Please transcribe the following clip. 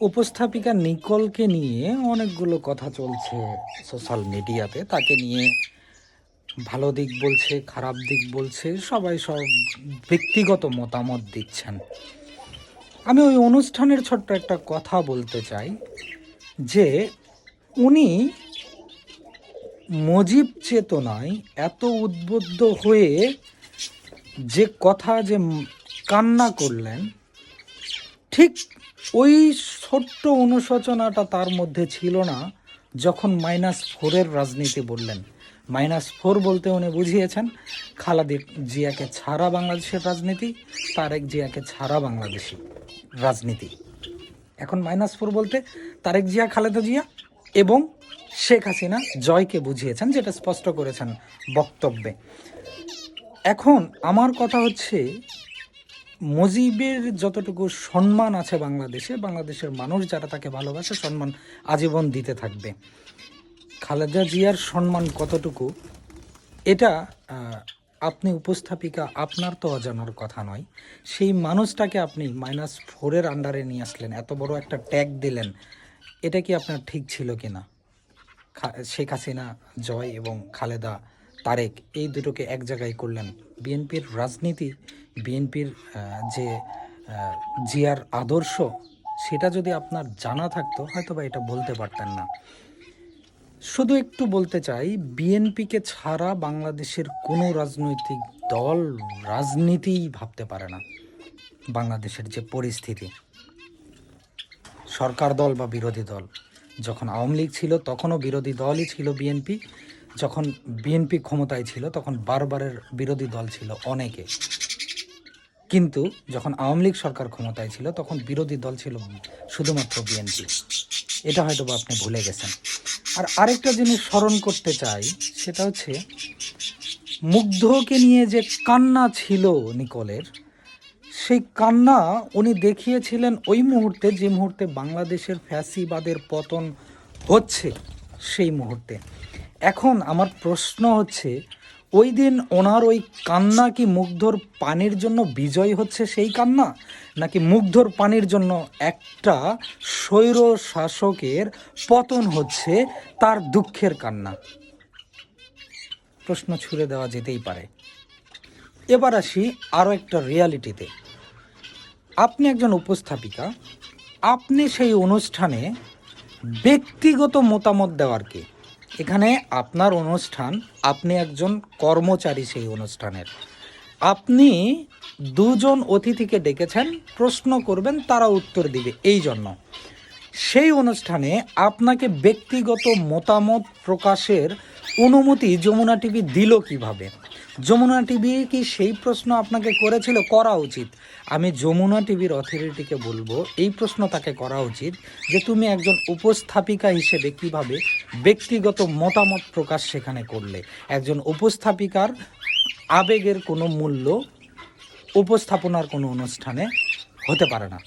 উপস্থাপিকা নিকলকে নিয়ে অনেকগুলো কথা চলছে সোশ্যাল মিডিয়াতে। তাকে নিয়ে ভালো দিক বলছে, খারাপ দিক বলছে, সবাই সব ব্যক্তিগত মতামত দিচ্ছেন। আমি ওই অনুষ্ঠানের ছোট্ট একটা কথা বলতে চাই, যে উনি মজিব চেতনায় এত উদ্বুদ্ধ হয়ে যে কথা যে কান্না করলেন, ঠিক ওই ছোট্ট অনুশোচনাটা তার মধ্যে ছিল না যখন মাইনাস ফোরের রাজনীতি বললেন। মাইনাস ফোর বলতে উনি বুঝিয়েছেন খালাদি জিয়াকে ছাড়া বাংলাদেশের রাজনীতি, তারেক জিয়াকে ছাড়া বাংলাদেশি রাজনীতি। এখন মাইনাস ফোর বলতে তারেক জিয়া, খালেদা জিয়া এবং শেখ হাসিনা জয়কে বুঝিয়েছেন, যেটা স্পষ্ট করেছেন বক্তব্যে। এখন আমার কথা হচ্ছে মুজিবের যতটুকু সম্মান আছে বাংলাদেশে, বাংলাদেশের মানুষ যারা তাকে ভালোবাসে, সম্মান আজীবন দিতে থাকবে। খালেদা জিয়ার সম্মান কতটুকু, এটা আপনি উপস্থাপিকা আপনার তো অজানার কথা নয়। সেই মানুষটাকে আপনি মাইনাস ফোরের আন্ডারে নিয়ে আসলেন, এত বড় একটা ট্যাগ দিলেন, এটা কি আপনার ঠিক ছিল কি না শেখ হাসিনা, জয় এবং খালেদা, তারেক, এই দুটোকে এক জায়গায় করলেন। বিএনপির রাজনীতি বিএনপির যে জিয়ার আদর্শ, সেটা যদি আপনার জানা থাকতো হয়তো বা এটা বলতে পারতেন না। শুধু একটু বলতে চাই, বিএনপিকে ছাড়া বাংলাদেশের কোনো রাজনৈতিক দল, রাজনীতিই ভাবতে পারে না বাংলাদেশের যে পরিস্থিতি। সরকার দল বা বিরোধী দল, যখন আওয়ামী লীগ ছিল তখনও বিরোধী দলই ছিল বিএনপি, যখন বিএনপি ক্ষমতায় ছিল তখন বারবারের বিরোধী দল ছিল অনেকে। কিন্তু যখন আওয়ামী লীগ সরকার ক্ষমতায় ছিল, তখন বিরোধী দল ছিল শুধুমাত্র বিএনপি। এটা হয়তো বা আপনি ভুলে গেছেন। আর আরেকটা জিনিস স্মরণ করতে চাই, সেটা হচ্ছে, মুগ্ধকে নিয়ে যে কান্না ছিল নিকলের, সেই কান্না উনি দেখিয়েছিলেন ওই মুহূর্তে, যে মুহূর্তে বাংলাদেশের ফ্যাসিবাদের পতন হচ্ছে, সেই মুহূর্তে। এখন আমার প্রশ্ন হচ্ছে ওই দিন ওনার ওই কান্না কি মুগ্ধর পানির জন্য বিজয় হচ্ছে সেই কান্না? নাকি মুগ্ধর পানির জন্য একটা স্বৈর শাসকের পতন হচ্ছে তার দুঃখের কান্না? প্রশ্ন ছুড়ে দেওয়া যেতেই পারে। এবার আসি আরও একটা রিয়ালিটিতে। আপনি একজন উপস্থাপিকা, আপনি সেই অনুষ্ঠানে ব্যক্তিগত মতামত দেওয়ার কে? এখানে আপনার অনুষ্ঠান, আপনি একজন কর্মচারী সেই অনুষ্ঠানের। আপনি দুজন অতিথিকে ডেকেছেন, প্রশ্ন করবেন, তারা উত্তর দিবে, এই জন্য। সেই অনুষ্ঠানে আপনাকে ব্যক্তিগত মতামত প্রকাশের অনুমতি যমুনা টিভি দিল কীভাবে? যমুনা টিভি কি সেই প্রশ্ন আপনাকে করেছিল? করা উচিত। আমি যমুনা টিভির অথরিটিকে বলব, এই প্রশ্ন তাকে করা উচিত যে তুমি একজন উপস্থাপিকা হিসেবে কীভাবে ব্যক্তিগত মতামত প্রকাশ সেখানে করলে। একজন উপস্থাপিকার আবেগের কোনো মূল্য উপস্থাপনার কোনো অনুষ্ঠানে হতে পারে না।